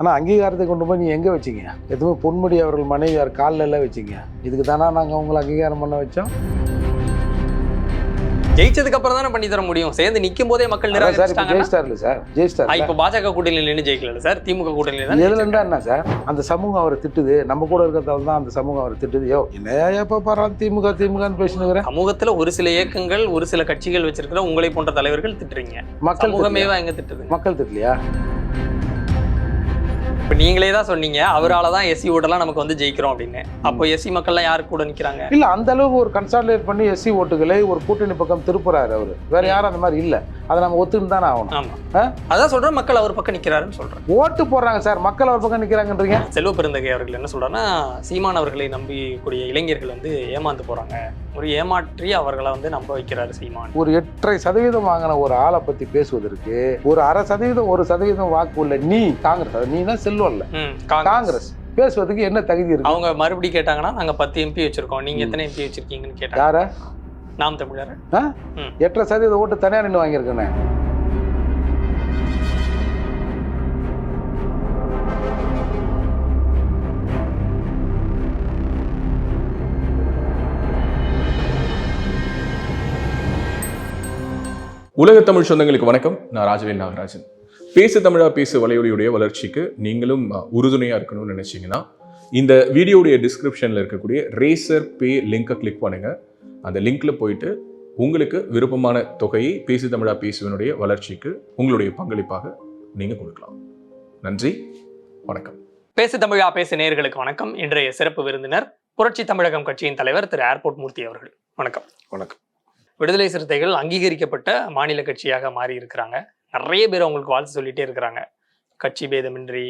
ஆனால் அங்கீகாரத்தை கொண்டு போய் நீ எங்கே வச்சீங்க? எதுவும் பொன்முடி அவர்கள் மனைவியார் காலில் எல்லாம் வச்சீங்க. இதுக்கு தானே நாங்கள் உங்களை அங்கீகாரம் பண்ண வச்சோம்? ஜெயிச்சதுக்கு அப்புறம் தானே பண்ணி தர முடியும். சேர்ந்து நிக்கும் போதே மக்கள் நிராகரிச்சிட்டாங்கன்னா? ஜெயிஸ்டார்ல சார்? ஜெயிஸ்டார் இப்ப பாஜக கூட்டணியில் நின்று ஜெயிக்கல சார்? திமுக கூட்டணியில எதுல இருந்தா என்ன சார்? அந்த சமூகம் அவரை திட்டுது. நம்ம கூட இருக்கிறதால தான் அந்த சமூகம் அவரை திட்டுது. யோ என்னையா எப்போ பாரு திமுக திமுகன்னு பேசினுக்கிறேன் சமூகத்துல ஒரு சில இயக்கங்கள் ஒரு சில கட்சிகள் வச்சிருக்கிற உங்களை போன்ற தலைவர்கள் திட்டுறீங்க. மக்கள் திட்டலையா? எங்க திட்டுது. மக்கள் திட்டலையா? இப்ப நீங்களே தான் சொன்னீங்க. அவரால தான் எஸ்சி ஓட்டெல்லாம் நமக்கு வந்து ஜெயிக்கிறோம் அப்படின்னு. அப்போ எஸ்சி மக்கள்லாம் யாரு கூட நிக்கிறாங்க? இல்ல அந்த அளவுக்கு ஒரு கன்சாலிடேட் பண்ணி எஸ்சி ஓட்டுகளை ஒரு கூட்டணி பக்கம் திருப்புறாரு அவரு. வேற யாரும் அந்த மாதிரி இல்ல. அதை நம்ம ஒத்துன்னு தானே ஆகணும். ஆமா. ஆ? அதான் சொல்றேன் மக்கள் அவர் பக்கம் நிக்கிறாருன்னு சொல்றேன். ஓட்டு போடுறாங்க சார். மக்கள் அவர் பக்கம் நிக்கிறாங்கன்றீங்க? செல்வ பெருந்தகை அவர்கள் என்ன சொல்றாருன்னா சீமான் அவர்களை நம்பி கூடிய இளைஞர்கள் வந்து ஏமாந்து போறாங்க. ஒரு ஏமாற்றி அவர்களை வந்து நம்ப வைக்கிறாரு சீமான். ஒரு எட்டரை சதவீதம் வாங்கின ஒரு ஆளை பத்தி பேசுவதற்கு ஒரு அரை சதவீதம் ஒரு சதவீதம் வாக்கு உள்ள நீ காங்கிரஸ் நீனா செல்வம்ல காங்கிரஸ். பேசுவதற்கு என்ன தகுதி இருக்கு? அவங்க மறுபடியும் கேட்டாங்கன்னா நாங்க பத்து எம்பி வச்சிருக்கோம். நீங்க எத்தனை எம்பி வச்சிருக்கீங்கன்னு கேட்டாங்க. யார? நாம் தமிழர். எட்டரை சதவீத ஓட்டு தனியா நின்று வாங்கியிருக்கேனே. உலக தமிழ் சொந்தங்களுக்கு வணக்கம். நான் ராஜவேல் நாகராஜன். பேசு தமிழா பேசு வலையொலியுடைய வளர்ச்சிக்கு நீங்களும் அஹ், உறுதுணையா இருக்கணும்னு நினைச்சீங்கன்னா இந்த வீடியோடைய டிஸ்கிரிப்ஷன்ல இருக்கக்கூடிய ரேசர் பே லிங்கை கிளிக் பண்ணுங்க. அந்த லிங்க்ல போயிட்டு உங்களுக்கு விருப்பமான தொகையை பேசு தமிழா பேசுவனுடைய வளர்ச்சிக்கு உங்களுடைய பங்களிப்பாக நீங்க கொடுக்கலாம். நன்றி வணக்கம். பேசு தமிழா பேசு நேயர்களுக்கு வணக்கம். இன்றைய சிறப்பு விருந்தினர் புரட்சி தமிழகம் கட்சியின் தலைவர் திரு. ஏர்போர்ட் மூர்த்தி அவர்கள். வணக்கம். வணக்கம். விடுதலை சிறுத்தைகள் அங்கீகரிக்கப்பட்ட மாநில கட்சியாக மாறி இருக்கிறாங்க நிறைய பேர் அவங்களுக்கு வாழ்த்து சொல்லிட்டே இருக்கிறாங்க. கட்சி பேதமின்றி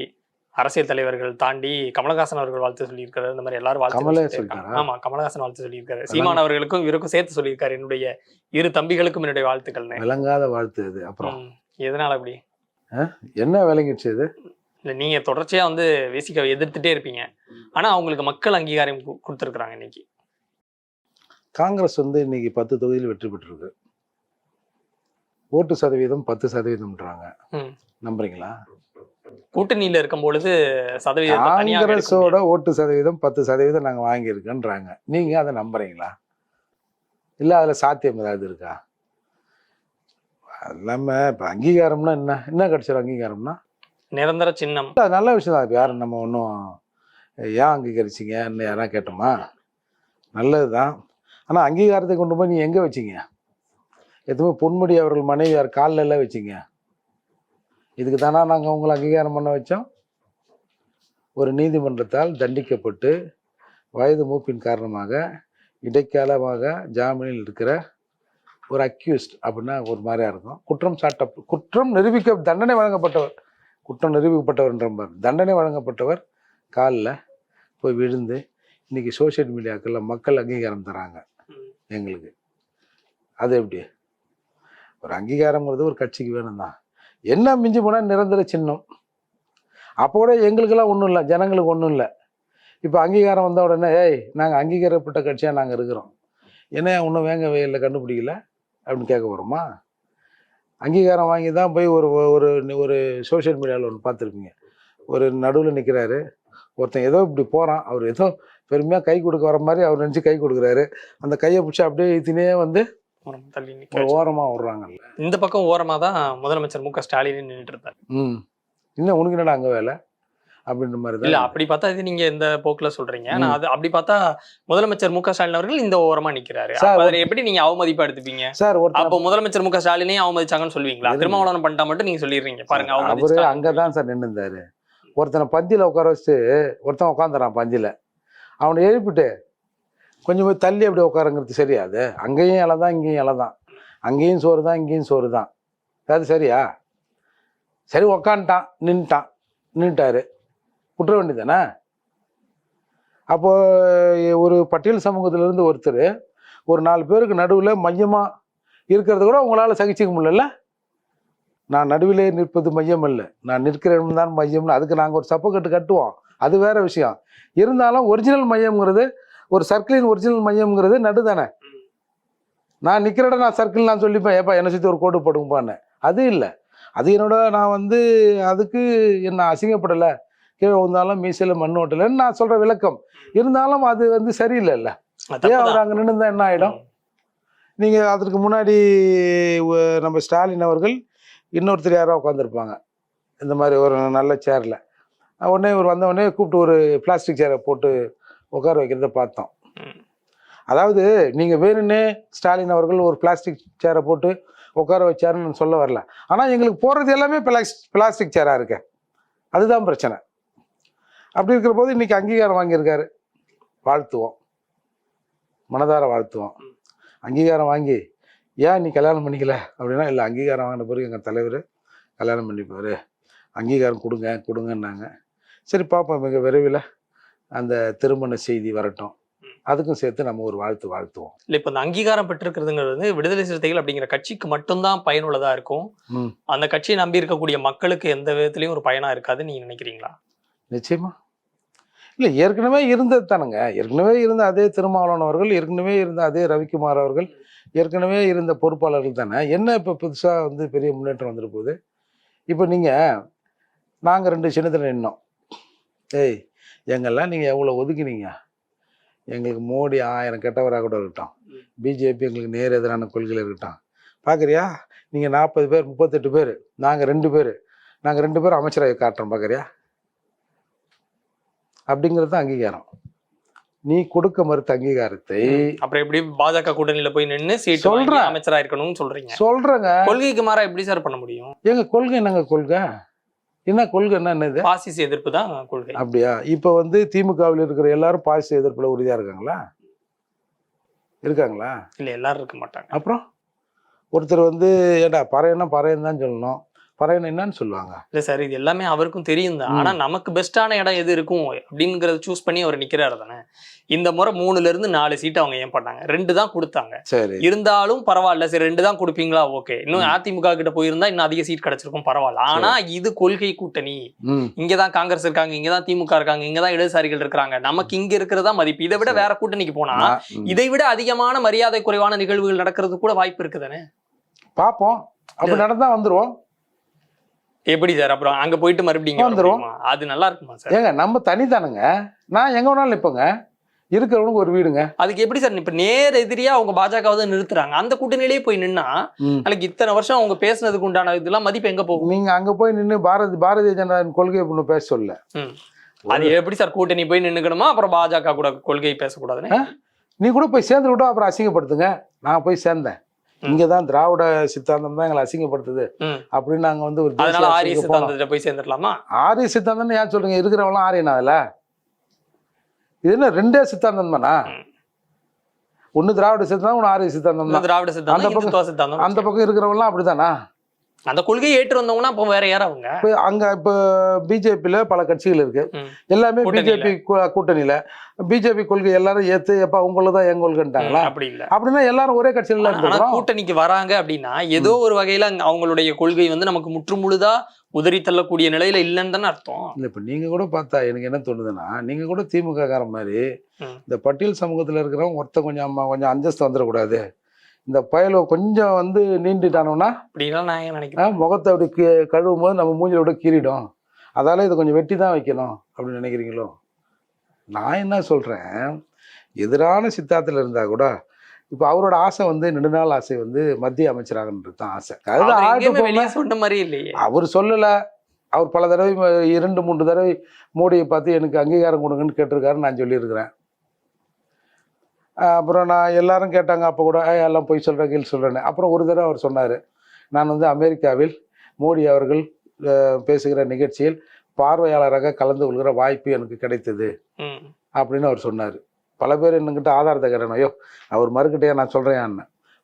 அரசியல் தலைவர்கள் தாண்டி கமலஹாசன் அவர்கள் வாழ்த்து சொல்லியிருக்காரு இந்த மாதிரி எல்லாரும் வாழ்த்து? ஆமா கமலஹாசன் வாழ்த்து சொல்லியிருக்காரு. சீமான் அவர்களுக்கும் இவருக்கும் சேர்த்து சொல்லியிருக்காரு என்னுடைய இரு தம்பிகளுக்கும் என்னுடைய வாழ்த்துக்கள்னு. விளங்காத வாழ்த்து அது அப்புறம்? எதனால அப்படி? என்ன விளங்கிடுச்சு இது? இல்ல நீங்க தொடர்ச்சியா வந்து விசிக எதிர்த்துட்டே இருப்பீங்க. ஆனா அவங்களுக்கு மக்கள் அங்கீகாரம் கொடுத்திருக்கிறாங்க இன்னைக்கு. காங்கிரஸ் வந்து இன்னைக்கு பத்து தொகுதியில் வெற்றி பெற்றிருக்கு. ஓட்டு சதவீதம் பத்து சதவீதம்ன்றாங்க. நம்புறீங்களா? கூட்டணியில இருக்கும் பொழுது எடுக்க காங்கிரஸோட ஓட்டு சதவீதம் பத்து சதவீதம் நாங்க வாங்கியிருக்கோன்றாங்க. நீங்க அதை நம்புறீங்களா? இல்ல அதுல சாத்தியம் ஏதாவது இருக்கா? அது இல்லாம இப்ப அங்கீகாரம்னா என்ன? என்ன கிடைச்சிடும் அங்கீகாரம்னா? நிரந்தர சின்னம். அது நல்ல விஷயம் தான் இப்போ யாரும் நம்ம ஒன்றும் ஏன் அங்கீகரிச்சிங்கன்னு யாரா கேட்டோமா? நல்லது தான் ஆனால் அங்கீகாரத்தை கொண்டு போய் நீ எங்கே வச்சிங்க? எதுவுமே பொன்முடி அவர்கள் மனைவியார் காலில் எல்லாம் வச்சீங்க. இதுக்கு தானா நாங்கள் உங்களை அங்கீகாரம் பண்ண வச்சோம். ஒரு நீதிமன்றத்தால் தண்டிக்கப்பட்டு வயது மூப்பின் காரணமாக இடைக்காலமாக ஜாமீனில் இருக்கிற ஒரு அக்யூஸ்ட் அப்படின்னா ஒரு மாதிரியாக இருக்கும். குற்றம் சாட்ட குற்றம் நிரூபிக்க தண்டனை வழங்கப்பட்டவர் குற்றம் நிரூபிக்கப்பட்டவர்ன்ற தண்டனை வழங்கப்பட்டவர் காலில் போய் விழுந்து இன்னைக்கு சோஷியல் மீடியாக்களில் மக்கள் அங்கீகாரம் தராங்க. எங்களுக்கு. அது எப்படி? ஒரு அங்கீகாரங்கிறது ஒரு கட்சிக்கு வேணும் தான் என்ன மிஞ்சி போனால் நிரந்தர சின்னம். அப்போ கூட எங்களுக்கெல்லாம் ஒன்றும் இல்லை ஜனங்களுக்கு ஒன்றும் இல்லை. இப்போ அங்கீகாரம் வந்த உடனே ஏய் நாங்கள் அங்கீகாரப்பட்ட கட்சியாக நாங்கள் இருக்கிறோம். என்ன ஒன்றும் வேங்க வெயிலில் கண்டுபிடிக்கல? அப்படின்னு கேட்க போகிறோமா அங்கீகாரம் வாங்கி தான் போய் ஒரு ஒரு ஒரு சோஷியல் மீடியாவில் ஒன்று பார்த்துருப்பீங்க. ஒரு நடுவில் நிற்கிறாரு ஒருத்தன் ஏதோ இப்படி போகிறான் அவர் ஏதோ பெருமையாக கை கொடுக்க வர மாதிரி அவர் நினச்சி கை கொடுக்குறாரு. அந்த கையை பிடிச்சி அப்படியே இத்தினே வந்து. ஓரமாக விட்றாங்கல்ல. இந்த பக்கம் ஓரமா தான் முதலமைச்சர் மு க ஸ்டாலின் நின்றுட்டு இருந்தார் ம். இன்னும் உனக்கு என்னடா அங்கே வேலை? அப்படின்ற மாதிரி இல்ல தான் அப்படி பார்த்தா இது நீங்க இந்த போக்குல சொல்றீங்க. ஆனா அது அப்படி பார்த்தா முதலமைச்சர் மு க ஸ்டாலின் அவர்கள் இந்த ஓரமா நிக்கிறாரு. சார், அப்ப அதை எப்படி நீங்க அவமதிப்பா எடுத்துப்பீங்க? சார் அப்போ முதலமைச்சர் மு க ஸ்டாலினையும் அவமதிச்சாங்கன்னு சொல்லுவீங்களா? திருமாவளவன் பண்ணிட்டா மட்டும் நீங்க சொல்லிடுறீங்க. பாருங்க அவரு. அங்கே தான் சார் நின்று இருந்தாரு ஒருத்தனை பந்தியில் உட்கார வச்சுட்டு ஒருத்தன் உட்காந்துறான் பந்தியில். அவனை எழுப்பிட்டு கொஞ்சம் போய் தள்ளி அப்படி உட்காருங்கிறது சரியாது. அங்கேயும் இலை தான் இங்கேயும் இலை தான் அங்கேயும் சோறு தான் இங்கேயும் சோறு தான் அது சரியா? சரி உக்காந்துட்டான் நின்ட்டான் நின்ட்டாரு குற்ற வேண்டியதானே அப்போது ஒரு பட்டியல் சமூகத்திலேருந்து ஒருத்தர் ஒரு நாலு பேருக்கு நடுவில் மையமாக இருக்கிறத கூட உங்களால் சகிச்சிக்க முடியல நான் நடுவிலே நிற்பது மையம் அல்ல நான் நிற்கிற இடம் தான் மையம்னு அதுக்கு நாங்கள் ஒரு சப்பக்கட்டு கட்டுவோம். அது வேற விஷயம். இருந்தாலும் ஒரிஜினல் மையம்ங்கிறது ஒரு சர்க்கிளின் ஒரிஜினல் மையம்ங்கிறது நடு தானே நான் நிற்கிற இடம் நான் சர்க்கிள் நான் சொல்லிப்பேன். ஏப்பா என்னை சுற்றி ஒரு கோடு போடுங்கப்பான்னு. அது இல்லை. அது என்னோட நான் வந்து அதுக்கு என்ன அசிங்கப்படலை. கீழே விழுந்தாலும் மீசையில் மண் ஓட்டலைன்னு நான் சொல்கிற விளக்கம். இருந்தாலும் அது வந்து சரியில்லைல்ல. அது அவர். அங்கே நின்று என்ன ஆகிடும் நீங்கள் அதற்கு முன்னாடி நம்ம ஸ்டாலின் அவர்கள் இன்னொருத்தர் யாரோ உட்காந்துருப்பாங்க. இந்த மாதிரி ஒரு நல்ல சேரில் உடனே இவர் வந்த உடனே கூப்பிட்டு ஒரு பிளாஸ்டிக் சேரை போட்டு உட்கார வைக்கிறத பார்த்தோம். அதாவது நீங்கள் வேணும்னே ஸ்டாலின் அவர்கள் ஒரு பிளாஸ்டிக் சேரை போட்டு உட்கார வச்சாருன்னு சொல்ல வரல. ஆனால் எங்களுக்கு போகிறது எல்லாமே பிளாஸ் பிளாஸ்டிக் சேராக இருக்கு. அதுதான் பிரச்சனை. அப்படி இருக்கிற போது இன்னைக்கு அங்கீகாரம் வாங்கியிருக்காரு. வாழ்த்துவோம். மனதார வாழ்த்துவோம். அங்கீகாரம் வாங்கி ஏன் நீ கல்யாணம் பண்ணிக்கல? அப்படின்னா இல்லை அங்கீகாரம் வாங்கின பிறகு எங்கள் தலைவர் கல்யாணம் பண்ணிப்பார். அங்கீகாரம் கொடுங்க கொடுங்கன்னாங்க. சரி பார்ப்போம் மிக விரைவில் அந்த திருமண செய்தி வரட்டும். அதுக்கும் சேர்த்து நம்ம ஒரு வாழ்த்து வாழ்த்துவோம். இல்ல இப்ப இந்த அங்கீகாரம் பெற்றிருக்கிறதுங்கிறது வந்து விடுதலை சிறுத்தைகள் அப்படிங்கிற கட்சிக்கு மட்டும்தான் பயனுள்ளதா இருக்கும். அந்த கட்சியை நம்பி இருக்கக்கூடிய மக்களுக்கு எந்த விதத்திலயும் ஒரு பயனா இருக்காதுன்னு நீங்க நினைக்கிறீங்களா? நிச்சயமா. இல்லை ஏற்கனவே இருந்தது தானுங்க. ஏற்கனவே இருந்த அதே திருமாவளவன் அவர்கள் ஏற்கனவே இருந்த அதே ரவிக்குமார் அவர்கள் ஏற்கனவே இருந்த பொறுப்பாளர்கள் தானே? என்ன இப்போ புதுசாக வந்து பெரிய முன்னேற்றம் வந்துட்டு போகுது? இப்போ நீங்கள் நாங்கள் ரெண்டு சின்னத்தில் நின்னோம். ஏய் எங்கெல்லாம் நீங்கள் எவ்வளோ ஒதுக்கினீங்க? எங்களுக்கு மோடி ஆயிரம் கெட்டவராக கூட இருக்கட்டும். பிஜேபி எங்களுக்கு நேர் எதிரான கொள்கையில் இருக்கட்டும். பார்க்குறியா நீங்கள் நாற்பது பேர் முப்பத்தெட்டு பேர் நாங்கள் ரெண்டு பேர் நாங்கள் ரெண்டு பேரும் அமைச்சராக காட்டுறோம் பார்க்குறியா அப்படிங்கிறது தான் அங்கீகாரம். நீ கொடுக்க மறுத்த அங்கீகாரத்தை அப்புறம் எப்படி பாஜக கூட்டணியில போய் நின்னு சீட்டு வாங்கி சொல்றேன். அமைச்சரா இருக்கணும்னு சொல்றீங்க. சொல்றேங்க. கொள்கைக்கு மாறா எப்படி சார் பண்ண முடியும்? எங்க கொள்கை என்னங்க கொள்கை? என்ன கொள்கை என்ன என்னது? பாசிச எதிர்ப்பு தான் கொள்கை. அப்படியா? இப்போ வந்து திமுகவில் இருக்கிற எல்லாரும் பாசிச எதிர்ப்புல உறுதியா இருக்காங்களா? இருக்காங்களா? இல்ல எல்லாரும் இருக்க மாட்டாங்க. அப்புறம்? ஒருத்தர் வந்து ஏடா பறையனா பறையன் தான் சொல்லணும். பறையன் என்னன்னு சொல்லுவாங்க. இல்ல சார் இது எல்லாமே அவருக்கும் தெரியும் தான். ஆனா நமக்கு பெஸ்டான இடம் எது இருக்கும்? அப்படிங்கறத சூஸ் பண்ணி அவர் நிக்கிறாரு தானே. இந்த முறை மூணுல இருந்து நாலு சீட் அவங்க ஏன் பண்ணாங்க? ரெண்டு தான் கொடுத்தாங்க. சரி. இருந்தாலும் பரவாயில்ல சரி ரெண்டு தான் கொடுப்பீங்களா? ஓகே இன்னும். அதிமுக கிட்ட போயிருந்தா இன்னும் அதிக சீட் கிடைச்சிருக்கும் பரவாயில்ல. ஆனா இது கொள்கை கூட்டணி. இங்கதான் காங்கிரஸ் இருக்காங்க இங்கதான் திமுக இருக்காங்க இங்கதான் இடதுசாரிகள் இருக்காங்க நமக்கு இங்க இருக்கிறதா மதிப்பு. இதை விட வேற கூட்டணிக்கு போனா. இதை விட அதிகமான மரியாதை குறைவான நிகழ்வுகள் நடக்கிறது கூட வாய்ப்பு இருக்குதானே? பார்ப்போம். அப்படி நடந்தா வந்துருவோம். எப்படி சார்? அப்புறம் அங்க போயிட்டு மறுபடியும். முடியுமா? அது நல்லா இருக்குமா சார்? ஏங்க நம்ம தனிதானுங்க. நான் எங்க வேணாலும் நிப்போங்க. இருக்கிறவனுக்கு ஒரு வீடுங்க. அதுக்கு எப்படி சார்? இப்ப நேர் எதிரியா அவங்க பாஜக தான் நிறுத்துறாங்க. அந்த கூட்டணியிலேயே போய் நின்னா. நாளைக்கு இத்தனை வருஷம் அவங்க பேசுனதுக்கு உண்டான இதெல்லாம் மதிப்பு எங்க போகும்? நீங்க அங்க போய் நின்று பாரதி பாரதிய ஜனதாவின் கொள்கையை ஒண்ணு பேச சொல்ல. அது எப்படி சார்? கூட்டணி போய் நின்னுக்கணுமா? அப்புறம் பாஜக கூட கொள்கை பேசக்கூடாதுன்னு? நீ கூட போய் சேர்ந்து விட்டோம் அப்புறம் அசிங்கப்படுத்துங்க. நான் போய் சேர்ந்தேன். இங்க தான் திராவிட சித்தாந்தம் தான் எங்களை அசிங்கப்படுத்துது. அப்படின்னு நாங்க வந்து ஒரு அதனால ஆரிய. சித்தாந்தத்துல போய் சேர்ந்துடலாமா? ஆரிய சித்தாந்தம் ஏன் சொல்றீங்க? இருக்கிறவங்களாம் ஆரியனா அதுல? இது என்ன ரெண்டே சித்தாந்தம் தானா. ஒண்ணு திராவிட சித்தாந்தம் ஒண்ணு ஆரிய சித்தாந்தம் தான். திராவிட அந்த சித்தாந்தம் பக்கம்- இந்துத்துவ சித்தாந்தம் அந்த பக்கம் இருக்கிறவங்களாம் அப்படிதானா அந்த கொள்கையை ஏற்று வந்தவங்கன்னா அப்போ வேற யார் அவங்க? இப்ப அங்க இப்ப பிஜேபியில பல கட்சிகள் இருக்கு. எல்லாமே. பிஜேபி கூட்டணியில. பிஜேபி கொள்கை எல்லாரும் ஏத்து எப்ப உங்கள தான் எங்க கொள்கைன்ட்டாங்களா அப்படி இல்ல. அப்படின்னா எல்லாரும் ஒரே கட்சியில ஆனா இருக்கிறோம் கூட்டணிக்கு வராங்க அப்படின்னா ஏதோ ஒரு வகையில அவங்களுடைய கொள்கை வந்து நமக்கு முற்றுமுழுதா உதறி தள்ளக்கூடிய நிலையில இல்லைன்னு தானே அர்த்தம். இல்ல இப்ப நீங்க கூட பார்த்தா எனக்கு என்ன தோணுதுன்னா நீங்க கூட திமுக கார மாதிரி. இந்த பட்டியல் சமூகத்துல இருக்கிறவங்க ஒருத்த கொஞ்சம் கொஞ்சம் அந்தஸ்து வந்துடக்கூடாது. இந்த பயலோ கொஞ்சம் வந்து நீண்டுட்டானோன்னா அப்படின்லாம் நான் நினைக்கிறேன்? முகத்தை அப்படி கீ- கழுவும் போது நம்ம மூஞ்சில விட கீறிடும். அதால இதை கொஞ்சம் வெட்டி தான் வைக்கணும் அப்படின்னு நினைக்கிறீங்களோ? நான் என்ன சொல்றேன் எதிரான சித்தாத்துல இருந்தா கூட இப்ப அவரோட ஆசை வந்து நெடுநாள் ஆசை வந்து மத்திய அமைச்சராகன்றது தான் ஆசை. சொன்ன மாதிரி இல்லையே. அவர் சொல்லல. அவர் பல தடவை இரண்டு மூன்று தடவை மோடியை பார்த்து எனக்கு அங்கீகாரம் கொடுங்கன்னு கேட்டிருக்காரு நான் சொல்லியிருக்கிறேன். அப்புறம் நான் எல்லாரும் கேட்டாங்க அப்போ கூட "ஏய், எல்லாம் போய் சொல்கிறேன் கீழ் சொல்கிறேன்னு அப்புறம் ஒரு தடவை அவர் சொன்னார் நான் வந்து அமெரிக்காவில் மோடி அவர்கள் பேசுகிற நிகழ்ச்சியில் பார்வையாளராக கலந்து கொள்கிற வாய்ப்பு எனக்கு கிடைத்தது. அப்படின்னு அவர் சொன்னார். பல பேர் என்னங்கிட்ட ஆதாரத்தை கேட்டேன் ஐயோ அவர் மறுக்கிட்டே நான் சொல்கிறேன்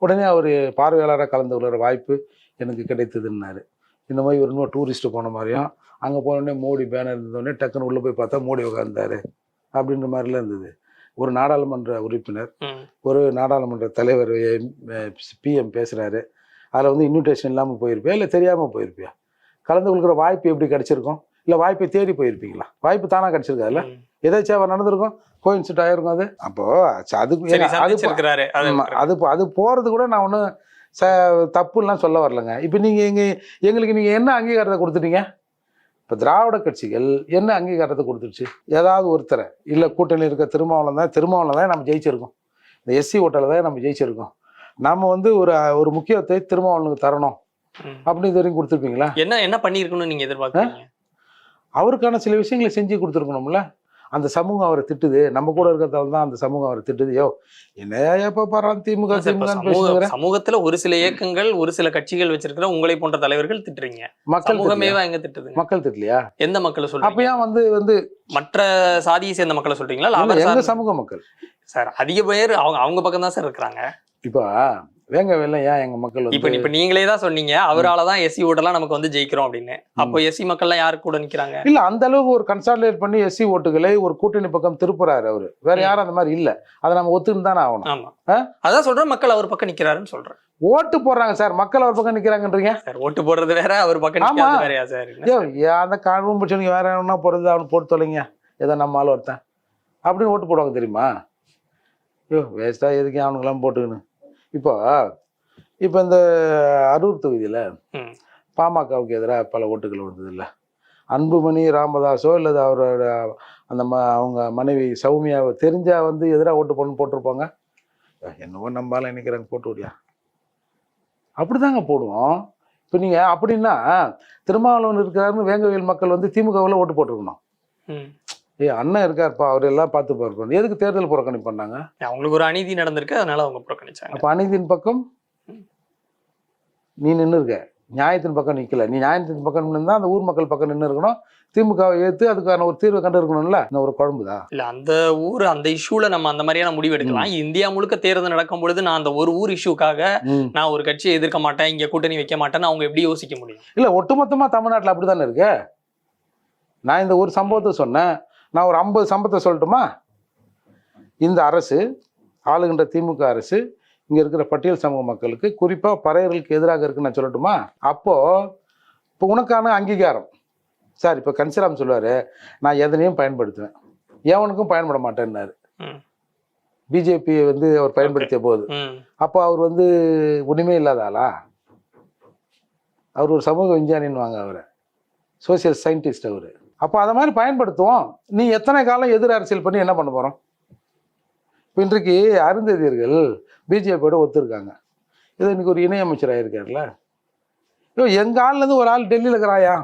உடனே அவர் பார்வையாளராக கலந்து கொள்கிற வாய்ப்பு எனக்கு கிடைத்ததுன்னாரு. இந்த மாதிரி ஒரு இன்னும் டூரிஸ்ட் போன மாதிரியும் அங்கே போனோடனே மோடி பேனர் இருந்தோடனே டக்குன்னு உள்ளே போய் பார்த்தா மோடி உட்கார்ந்தாரு அப்படின்ற மாதிரிலாம் இருந்தது. ஒரு நாடாளுமன்ற உறுப்பினர். ஒரு நாடாளுமன்ற தலைவர் பிஎம் பேசுகிறாரு அதில் வந்து இன்விடேஷன் இல்லாமல் போயிருப்பியா? இல்லை தெரியாமல் போயிருப்பியா? கலந்து கொள்கிற வாய்ப்பு எப்படி கிடைச்சிருக்கும்? இல்லை வாய்ப்பை தேடி போயிருப்பீங்களா? வாய்ப்பு தானாக கிடைச்சிருக்காதுல்ல. எதாச்சும் நடந்திருக்கும்? கோயின்சிட் ஆயிருக்கும் அது. அப்போ அது சரி அது அதை. அது போறது கூட நான் ஒன்றும் ச தப்புலாம் சொல்ல வரலங்க. இப்போ நீங்கள் எங்க எங்களுக்கு நீங்கள் என்ன அங்கீகாரத்தை கொடுத்துட்டீங்க? இப்போ திராவிட கட்சிகள் என்ன அங்கீகாரத்தை கொடுத்துருச்சு? ஏதாவது ஒருத்தரை. இல்லை கூட்டணி இருக்க திருமாவளம் தான் திருமாவளம் தான் நம்ம ஜெயிச்சிருக்கோம். இந்த எஸ்சி ஓட்டலில் தான் நம்ம ஜெயிச்சிருக்கோம். நம்ம வந்து ஒரு ஒரு முக்கியத்தை திருமாவளனுக்கு தரணும். அப்படின்னு இது வரைக்கும் கொடுத்துருப்பீங்களா என்ன என்ன பண்ணியிருக்கணும்னு நீங்க எதிர்பார்க்குறீங்க? அவருக்கான சில விஷயங்களை செஞ்சு கொடுத்துருக்கணும்ல. அந்த சமூகம் அவரை திட்டுது. நம்ம கூட இருக்கிறதால தான் அந்த சமூகம் அவரை திட்டுது. யோ என்ன எப்போ பாரு திமுக திமுக சமூகத்துல ஒரு சில இயக்கங்கள் ஒரு சில கட்சிகள் வச்சிருக்கிற உங்களை போன்ற தலைவர்கள் திட்டுறீங்க. மக்கள்? சமூகமேவா எங்க திட்டுதுங்க? மக்கள் திட்டலையா? எந்த மக்களை சொல்றீங்க? ஏன் வந்து வந்து மற்ற சாதியை சேர்ந்த மக்களை சொல்றீங்களா? சார்ந்த- சமூக மக்கள்? சார் அதிக பேர் அவங்க அவங்க பக்கம் தான் சார் இருக்கிறாங்க. இப்போ வேங்க வெள்ளம் ஏன் எங்க மக்கள் இப்ப இப்ப நீங்களே தான் சொன்னீங்க. அவரால தான் எஸ்சி ஓட்டெல்லாம் நமக்கு வந்து ஜெயிக்கிறோம் அப்படின்னு. அப்போ எஸ்சி மக்கள்லாம் யாரு கூட நிக்கிறாங்க? இல்ல அந்த அளவுக்கு ஒரு கன்சாலிடேட் பண்ணி எஸ்சி ஓட்டுகளை ஒரு கூட்டணி பக்கம் திருப்புறாரு அவரு. வேற. யாரும் அந்த மாதிரி இல்ல. அதை நம்ம ஒத்துன்னு தானே ஆகணும். ஆமா? அதான் சொல்றேன் மக்கள் அவர் பக்கம் நிக்கிறாருன்னு சொல்றேன். ஓட்டு போடுறாங்க சார். மக்கள் அவர் பக்கம் நிக்கிறாங்கன்றீங்க? சார் ஓட்டு போடுறது வேற அவர் பக்கம். நிக்கிறது வேறயா சார்? அந்த காணும் பிடிச்சவங்க வேற என்ன போறது அவனு போட்டு தொலைங்க. ஏதோ நம்ம ஆள் ஒருத்தன். அப்படின்னு ஓட்டு போடுவாங்க தெரியுமா? ஐயோ வேஸ்டா எதுக்கு அவனுங்கெல்லாம் போட்டுக்கணும் இப்போ இப்போ இந்த அரூர் தொகுதியில். பாமகவுக்கு எதிராக பல ஓட்டுகள் வந்தது இல்லை அன்புமணி ராமதாஸோ இல்லை அவரோட அந்த ம அவங்க மனைவி சௌமியாவை தெரிஞ்சா வந்து எதிராக ஓட்டு போடணும் போட்டிருப்பாங்க. என்னவோ நம்பால நினைக்கிறாங்க போட்டு விடியா அப்படிதாங்க போடுவோம். இப்போ நீங்கள் அப்படின்னா திருமாவளவன் இருக்கிறாருன்னு வேங்கவேல் மக்கள் வந்து திமுகவில் ஓட்டு போட்டிருக்கணும். ஏய் அண்ணன் இருக்காருப்பா அவர் எல்லாம் பார்த்து பார்க்கணும். எதுக்கு தேர்தல் புறக்கணிப்பு பண்ணாங்க? அவங்களுக்கு ஒரு அநீதி நடந்திருக்கு அதனால அவங்க புறக்கணிச்சாங்க. அப்போ அநீதியின் பக்கம் நீ நின்று இருக்க. நியாயத்தின் பக்கம் நிற்கல நீ நியாயத்தின் பக்கம் நின்று அந்த ஊர் மக்கள் பக்கம் நின்று இருக்கணும். திமுகவை ஏற்று அதுக்கான ஒரு தீர்வை கண்டு இருக்கணும்ல இந்த ஒரு குழம்புதா? இல்ல அந்த ஊர் அந்த இஷ்யூல நம்ம அந்த மாதிரியான முடிவு எடுக்கலாம். இந்தியா முழுக்க தேர்தல் நடக்கும் பொழுது நான் அந்த ஒரு ஊர் இஷ்யூக்காக. நான் ஒரு கட்சியை எதிர்க்க மாட்டேன் இங்க கூட்டணி வைக்க மாட்டேன்னு அவங்க எப்படி யோசிக்க முடியும்? இல்லை ஒட்டுமொத்தமாக தமிழ்நாட்டில் அப்படி தானே இருக்கு? நான் இந்த ஒரு சம்பவத்தை சொன்னேன். நான் ஒரு ஐம்பது சம்பவத்தை சொல்லட்டுமா? இந்த அரசு ஆளுகின்ற திமுக அரசு இங்கே இருக்கிற பட்டியல் சமூக மக்களுக்கு குறிப்பாக பறையர்களுக்கு எதிராக இருக்குன்னு நான் சொல்லட்டுமா? அப்போது இப்போ உனக்கான அங்கீகாரம். சார் இப்போ கன்சிராம் சொல்லுவார் நான் எதனையும் பயன்படுத்துவேன். எவனுக்கும் பயன்பட மாட்டேன்னாரு. ம். பிஜேபி வந்து அவர் பயன்படுத்திய போது. அப்போ அவர் வந்து உரிமை இல்லாத ஆளா? அவர் ஒரு சமூக விஞ்ஞானின்னு வாங்க அவரை. சோசியல் சயின்டிஸ்ட் அவர். அப்போ அதை மாதிரி பயன்படுத்துவோம். நீ எத்தனை காலம் எதிர் அரசியல் பண்ணி என்ன பண்ண போகிறோம் இப்போ இன்றைக்கு அருந்ததியர்கள் பிஜேபியோட ஒத்துருக்காங்க. இது இன்னைக்கு ஒரு இணையமைச்சர் ஆயிருக்காருல்ல. ஐயோ எங்கள் ஆள்லேருந்து ஒரு ஆள் டெல்லியில் இருக்கிறாயா?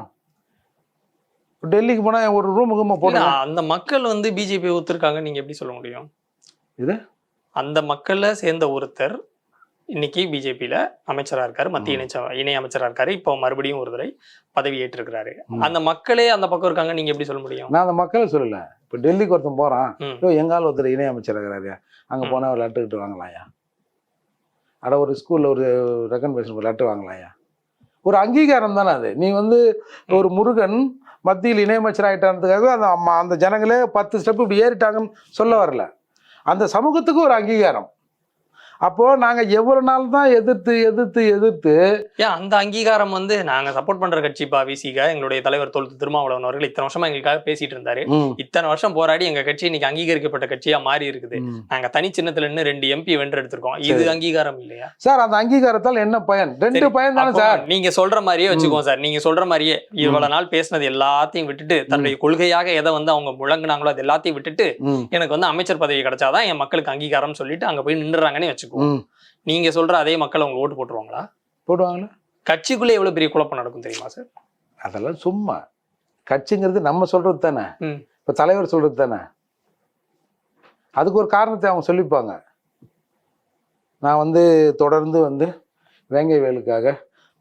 டெல்லிக்கு போனால் ஒரு ரூமுக்கு இல்ல, போடுங்க அந்த மக்கள் வந்து பிஜேபி ஒத்துருக்காங்க நீங்க எப்படி சொல்ல முடியும்? இது? அந்த மக்கள்ல சேர்ந்த ஒருத்தர் இன்னைக்கு பிஜேபியில அமைச்சரா இருக்காரு மத்திய ம். இணை இணை அமைச்சரா இருக்காரு. இப்போ மறுபடியும் ஒரு தடவை பதவி ஏற்றிருக்கிறாரு. அந்த மக்களே அந்த பக்கம் இருக்காங்க நீங்க எப்படி சொல்ல முடியும்? நான் அந்த மக்களை சொல்லலை. இப்போ டெல்லிக்கு ஒருத்தன் போகிறான் ம். ஐயோ எங்கால் ஒருத்தர் இணை அமைச்சர் இருக்கிறாரு? அங்கே ம். போனால் ஒரு லெட்டர் வாங்கலாம்யா. அட ஒரு ஸ்கூலில் ஒரு ரெக்கமெண்டேஷன் ஒரு லெட்டர் வாங்கலாம்யா. ஒரு அங்கீகாரம் தானே அது. நீ வந்து ஒரு முருகன் மத்தியில் இணையமைச்சர் ஆயிட்டான்றதுக்காக அந்த அம்மா அந்த ஜனங்களே பத்து ஸ்டெப் இப்படி ஏறிட்டாங்கன்னு சொல்ல வரல. அந்த சமூகத்துக்கு ஒரு அங்கீகாரம். அப்போ நாங்க எவ்வளவு நாள் தான் எதிர்த்து எதிர்த்து எதிர்த்து ஏன் அந்த அங்கீகாரம் வந்து நாங்க சப்போர்ட் பண்ற கட்சி பா விசிகா எங்களுடைய தலைவர் தொல் திருமாவளவன் அவர்கள் இத்தனை வருஷமா எங்களுக்காக பேசிட்டு இருந்தாரு. இத்தனை வருஷம் போராடி எங்க கட்சி இன்னைக்கு அங்கீகரிக்கப்பட்ட கட்சியா மாறி இருக்குது. ம். நாங்க தனி சின்னத்துல இருந்து ரெண்டு எம்பி வென்றெடுத்திருக்கோம் இது அங்கீகாரம் இல்லையா? சார் அந்த அங்கீகாரத்தால் என்ன பயன்? ரெண்டு பயன் தானே சார்? நீங்க சொல்ற மாதிரியே வச்சுக்கோங்க சார். நீங்க சொல்ற மாதிரியே இவ்வளவு நாள் பேசினது எல்லாத்தையும் விட்டுட்டு தன்னுடைய கொள்கையாக எதை வந்து அவங்க முழங்குனாங்களோ அது எல்லாத்தையும் விட்டுட்டு எனக்கு வந்து அமைச்சர் பதவி கிடைச்சாதான் என் மக்களுக்கு அங்கீகாரம் சொல்லிட்டு அங்க போய் நின்றுறாங்கன்னு வச்சுக்குவோம். நீங்க சொல்ற அதே மக்கள் அவங்க ஓட்டு போட்டுருவாங்களா? போடுவாங்களா. கட்சிக்குள்ளே எவ்வளவு பெரிய குழப்பம் நடக்கும் தெரியுமா சார்? அதெல்லாம் சும்மா. கட்சிங்கிறது நம்ம சொல்றது தானே. இப்போ தலைவர் சொல்றது தானே. அதுக்கு ஒரு காரணத்தை அவங்க சொல்லிப்பாங்க. நான் வந்து தொடர்ந்து வந்து வேங்கை வேலுக்காக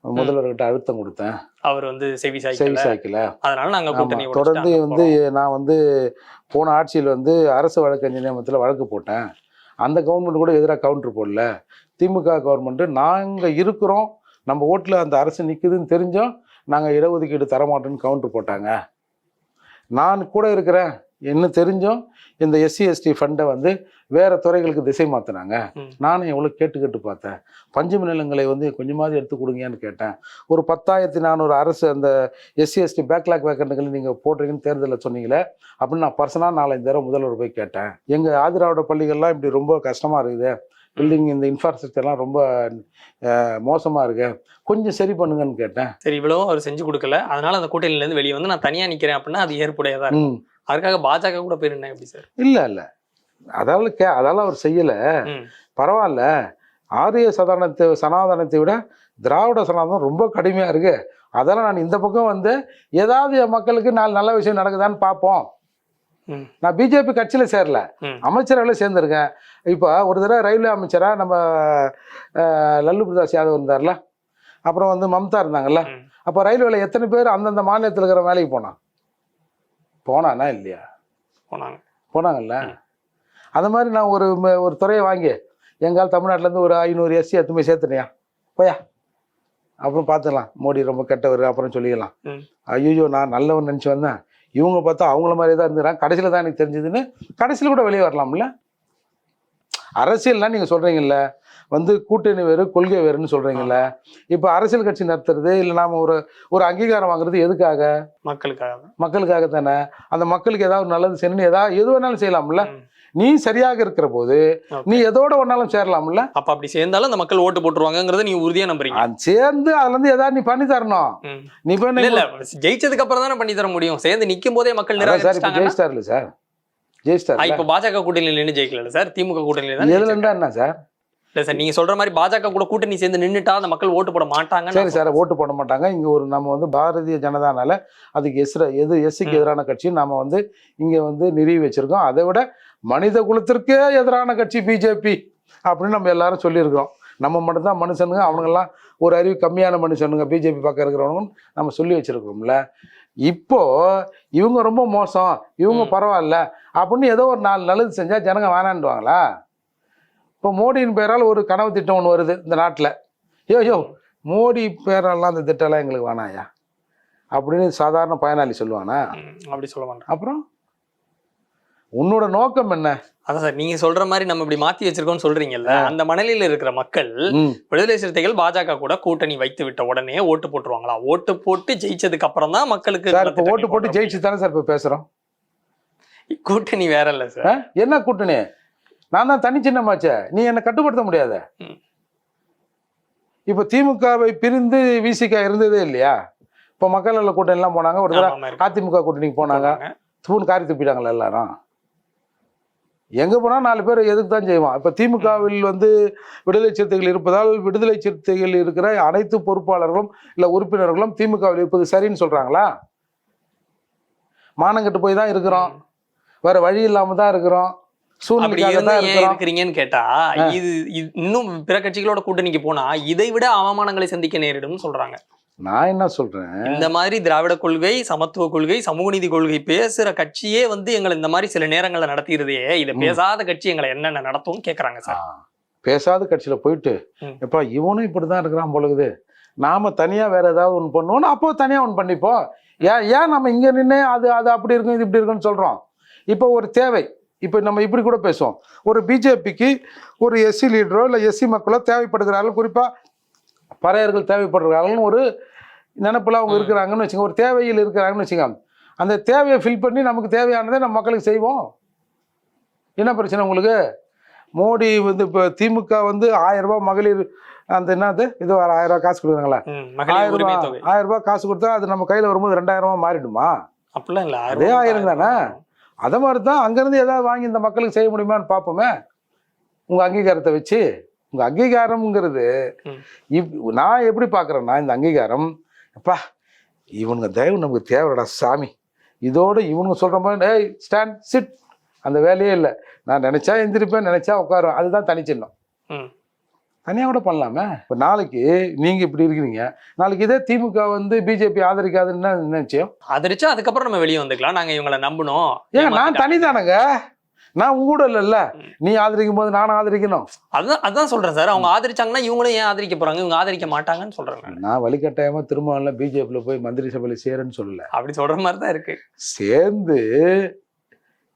முதல்வர்கிட்ட அழுத்தம் கொடுத்தேன். அவர் வந்து செவி செவி சாய்க்கல. அதனால நாங்க தொடர்ந்து வந்து நான் வந்து போன ஆட்சியில் வந்து அரசு வழக்கறிஞர் நியமனத்தில் வழக்கு போட்டேன். அந்த கவர்மெண்ட் கூட எதிராக கவுண்டர் போடல. திமுக கவர்மெண்ட்டு நாங்கள் இருக்கிறோம். நம்ம ஓட்டில் அந்த அரசு நிற்குதுன்னு தெரிஞ்சோம். நாங்கள் இடஒதுக்கீடு தரமாட்டோன்னு கவுண்டர் போட்டாங்க. நான் கூட இருக்கிறேன். என்ன தெரிஞ்சும் இந்த எஸ்சி எஸ்டி ஃபண்டை வந்து வேற துறைகளுக்கு திசை மாற்றினாங்க. நானும் எவ்வளோ கேட்டு கேட்டு பார்த்தேன். பஞ்சமி நிலங்களை வந்து கொஞ்சமாவது எடுத்து கொடுங்கன்னு கேட்டேன். ஒரு பத்தாயிரத்தி நானூறு அரசு அந்த எஸ்சி எஸ்டி பேக்லாக் வேக்கண்ட்டுகள் நீங்கள் போடுறீங்கன்னு தேர்தலில் சொன்னீங்களே அப்படின்னு நான் பர்சனலாக நாலஞ்சு தடவை முதல்வர் போய் கேட்டேன். எங்கள் ஆதிராவிட பள்ளிகள்லாம் இப்படி ரொம்ப கஷ்டமாக இருக்குது. பில்டிங் இந்த இன்ஃப்ராஸ்ட்ரக்சர்லாம் ரொம்ப அஹ், மோசமா இருக்கு. கொஞ்சம் சரி பண்ணுங்கன்னு கேட்டேன். சரி இவ்வளவும் அவர் செஞ்சு கொடுக்கல. அதனால அந்த கூட்டணியில இருந்து வெளியே வந்து நான் தனியா நிக்கிறேன் அப்படின்னா அது ஏற்புடையதா இருக்கும். ம் அதுக்காக பாஜக கூட போயிருந்தேன் எப்படி சார்? இல்ல இல்ல. அதாவது கே அதெல்லாம் அவர் செய்யல. பரவாயில்ல ஆரிய சதானத்தை சனாதனத்தை விட திராவிட சனாதனம் ரொம்ப கடுமையா இருக்கு. அதெல்லாம் நான் இந்த பக்கம் வந்து ஏதாவது என் மக்களுக்கு நாலு நல்ல விஷயம் நடக்குதான்னு பார்ப்போம். நான் பிஜேபி கட்சியில சேரல. அமைச்சரவையில் சேர்ந்திருக்கேன். இப்போ ஒரு தடவை ரயில்வே அமைச்சரா நம்ம லல்லு பிரதாஸ் யாதவ் இருந்தார்ல. அப்புறம் வந்து மம்தா இருந்தாங்கல்ல. அப்போ ரயில்வேல எத்தனை பேர் அந்தந்த மாநிலத்தில் இருக்கிற வேலைக்கு போனான்? போனானா இல்லையா? போனாங்க. போனாங்கல்ல? அந்த மாதிரி நான் ஒரு ஒரு துறையை வாங்கி எங்கால் தமிழ்நாட்டிலேருந்து ஒரு ஐநூறு எஸ்சி எத்துமே சேர்த்துனியா? போயா. அப்புறம் பார்த்துக்கலாம் மோடி ரொம்ப கெட்டவர் அப்புறம் சொல்லிக்கலாம். ஐயோ நான் நல்லவன் நினச்சி வந்தேன். இவங்க பார்த்தா அவங்கள மாதிரியே தான் இருந்துறாங்க. கடைசியில் தான் எனக்கு தெரிஞ்சதுன்னு கடைசியில் கூட வெளியே வரலாம்ல? அரசியல்லாம் நீங்கள் சொல்கிறீங்கல்ல வந்து கூட்டணி வேறு கொள்கை வேறுன்னு சொல்கிறீங்கல்ல இப்போ அரசியல் கட்சி நடத்துறது இல்லை நாம் ஒரு ஒரு அங்கீகாரம் வாங்குறது எதுக்காக? மக்களுக்காக. தான். மக்களுக்காக தானே. அந்த மக்களுக்கு ஏதாவது நல்லது செய்யணும்னு ஏதாவது எது வேணாலும் செய்யலாம்ல. நீ சரியாக இருக்கிற போது. நீ எதோட ஒன்னாலும் சேரலாம்ல. அப்ப அப்படி சேர்ந்தாலும் அந்த மக்கள் ஓட்டு போட்டுருவாங்கங்கறத நீங்க உறுதியா நம்புறீங்க. சேர்ந்து அதுல இருந்து ஏதாவது நீ பண்ணி தரணும். நீ இல்ல ஜெயிச்சதுக்கு அப்புறம் தானே பண்ணி தர முடியும். சேர்ந்து நிக்கும் போதே மக்கள் அதான் சார் ஜெயிஸ்டார் இப்ப பாஜக கூட்டணியில நின்று ஜெயிக்கல சார்? திமுக கூட்டணியில தான் எதுல. இருந்தா என்ன சார்? இல்ல சார் நீங்க சொல்ற மாதிரி பாஜக கூட கூட்டணி சேர்ந்து நின்னுட்டா அந்த மக்கள் ஓட்டு போட மாட்டாங்க சரி சார் ஓட்டு போட மாட்டாங்க. இங்க ஒரு நம்ம வந்து பாரதிய ஜனதானால அதுக்கு எஸ்ர எது எஸ்சிக்கு. எதிரான கட்சி நாம வந்து இங்க வந்து நிறுவி வச்சிருக்கோம். அதை விட மனித குலத்திற்கே எதிரான கட்சி பிஜேபி அப்படின்னு நம்ம எல்லாரும் சொல்லியிருக்கிறோம். நம்ம மட்டும்தான் மனுஷனுங்க அவனுங்கெல்லாம் ஒரு அறிவு கம்மியான மனுஷனுங்க பிஜேபி பக்கம் இருக்கிறவங்க நம்ம சொல்லி வச்சிருக்கிறோம்ல. இப்போ இவங்க ரொம்ப மோசம் இவங்க. பரவாயில்ல அப்படின்னு ஏதோ ஒரு நாலு நல்லது செஞ்சா ஜனங்க வேணான்டுவாங்களா இப்போ மோடியின் பெயரால் ஒரு கனவு திட்டம் ஒன்று வருது இந்த நாட்டில். யோ யோ மோடி பேரெல்லாம் அந்த திட்டம்லாம் எங்களுக்கு வேணாயா? அப்படின்னு சாதாரண பயனாளி சொல்லுவானா? அப்படி சொல்ல மாட்டேன். அப்புறம்? உன்னோட நோக்கம் என்ன? அதான் சார் நீங்க சொல்ற மாதிரி நம்ம இப்படி மாத்தி வச்சிருக்கோம்னு சொல்றீங்கல்ல அந்த மணலில இருக்கிற மக்கள் விடுதலை சிறுத்தைகள் பாஜக கூட கூட்டணி வைத்து விட்ட உடனே ஓட்டு போட்டுருவாங்களா? ஓட்டு போட்டு ஜெயிச்சதுக்கு அப்புறம் தான் மக்களுக்கு ஓட்டு போட்டு ஜெயிச்சு தானே சார் இப்போ பேசுகிறோம் வர- கூட்டணி வேற இல்ல சார் என்ன கூட்டணி? நான் தான் தனி சின்னமாச்சே. நீ என்னை கட்டுப்படுத்த முடியாத. இப்போ திமுகவை பிரிந்து விசிகா இருந்ததே இல்லையா? இப்போ மக்கள் நல கூட்டணிலாம் போனாங்க. ஒரு தடவை. அதிமுக கூட்டணிக்கு போனாங்க. தூண் காரி துப்பிட்டாங்களா எல்லாரும். எங்க போனா நாலு பேர் எதுக்கு தான் செய்வான். இப்ப திமுகவில் வந்து விடுதலை சிறுத்தைகள் இருப்பதால் விடுதலை சிறுத்தைகள் இருக்கிற அனைத்து பொறுப்பாளர்களும் இல்ல உறுப்பினர்களும் திமுகவில் இருப்பது சரின்னு சொல்றாங்களா? மானங்கெட்டு போய் தான் இருக்கிறோம். வேற வழி இல்லாம தான் இருக்கிறோம். அப்படி இருந்தா ஏன் இருக்கிறீங்கன்னு கேட்டா இது இன்னும் பிற கட்சிகளோட கூட்டணிக்கு போனா இதை விட அவமானங்களை சந்திக்க நேரிடும்னு சொல்றாங்க. நான் என்ன சொல்றேன்? இந்த மாதிரி திராவிட கொள்கை சமத்துவ கொள்கை சமூக நீதி கொள்கை பேசுற கட்சியே வந்து எங்களை இந்த மாதிரி சில நேரங்கள்ல நடத்திடுதே இதை. பேசாத கட்சி எங்களை என்னென்ன நடத்தும் கேக்குறாங்க சார். பேசாத கட்சியில போயிட்டு. எப்பா இவனும் இப்படிதான் இருக்கிறான் பொழுது நாம தனியா வேற ஏதாவது ஒன்று பண்ணுவோம் அப்போ தனியா ஒன்று பண்ணிப்போம். ஏன் ஏன் நம்ம இங்க நின்று அது அது அப்படி இருக்கும் இது இப்படி இருக்குன்னு சொல்றோம். இப்போ ஒரு தேவை. இப்போ நம்ம இப்படி கூட பேசுவோம். ஒரு பிஜேபிக்கு ஒரு எஸ்சி லீடரோ இல்லை எஸ்சி மக்களோ தேவைப்படுகிறார்கள். குறிப்பா பறையர்கள் தேவைப்படுகிறார்கள்னு ஒரு நினைப்புல அவங்க. இருக்கிறாங்கன்னு வச்சுங்க ஒரு தேவையில் இருக்கிறாங்கன்னு வச்சுக்கோங்க. அந்த தேவையை ஃபில் பண்ணி நமக்கு தேவையானதை நம்ம மக்களுக்கு செய்வோம். என்ன பிரச்சனை உங்களுக்கு? மோடி வந்து இப்போ திமுக வந்து ஆயிரம் ரூபாய் மகளிர் அந்த என்னது இது ஒரு ஆயிரம் ரூபாய் காசு கொடுக்குறாங்களா. ஆயிரம் ரூபாய் தொகை. ஆயிரம் ரூபாய் காசு கொடுத்தா அது நம்ம கையில வரும்போது ரெண்டாயிரம் ரூபாய் மாறிடுமா? அப்படிலாம் இல்ல. அதே ஆயிரம் தானே? அதை மாதிரி தான் அங்கேருந்து ஏதாவது வாங்கி இந்த மக்களுக்கு செய்ய முடியுமான்னு பார்ப்போமே. உங்க அங்கீகாரத்தை வச்சு உங்க அங்கீகாரம்ங்கிறது. இப் நான் எப்படி பார்க்குறேன்னா இந்த அங்கீகாரம் அப்பா இவனுங்க தயவு நமக்கு தேவைடா சாமி. இதோட இவனுங்க சொல்ற மாதிரி டேய் ஸ்டாண்ட் சிட். அந்த வேலையே இல்லை. நான் நினைச்சா எந்திரிப்பேன் நினைச்சா உட்காருவேன். அதுதான் தனிச்சின்னம் ம். தனியாக கூட பண்ணலாமே. இப்போ நாளைக்கு நீங்க இப்படி இருக்கிறீங்க. நாளைக்கு இதே திமுக வந்து பிஜேபி ஆதரிக்காதுன்னு என்ன நிச்சயம்? ஆதரிச்சா அதுக்கப்புறம் நம்ம வெளியே வந்துக்கலாம். நாங்க இவங்களை நம்பணும். ஏன் நான் தனிதானங்க? நான் உங்க கூட இல்லைல்ல. நீ ஆதரிக்கும் போது நானும் ஆதரிக்கணும். அதான் அதான் சொல்றேன் சார். அவங்க ஆதரிச்சாங்கன்னா இவங்களும் ஏன் ஆதரிக்க போறாங்க? இவங்க ஆதரிக்க மாட்டாங்கன்னு சொல்றேன் நான். வழிகட்டாயமா திரும்ப பிஜேபியில் போய் மந்திரி சபையில் சேருன்னு சொல்லல. அப்படி சொல்ற மாதிரி தான் இருக்கு. சேர்ந்து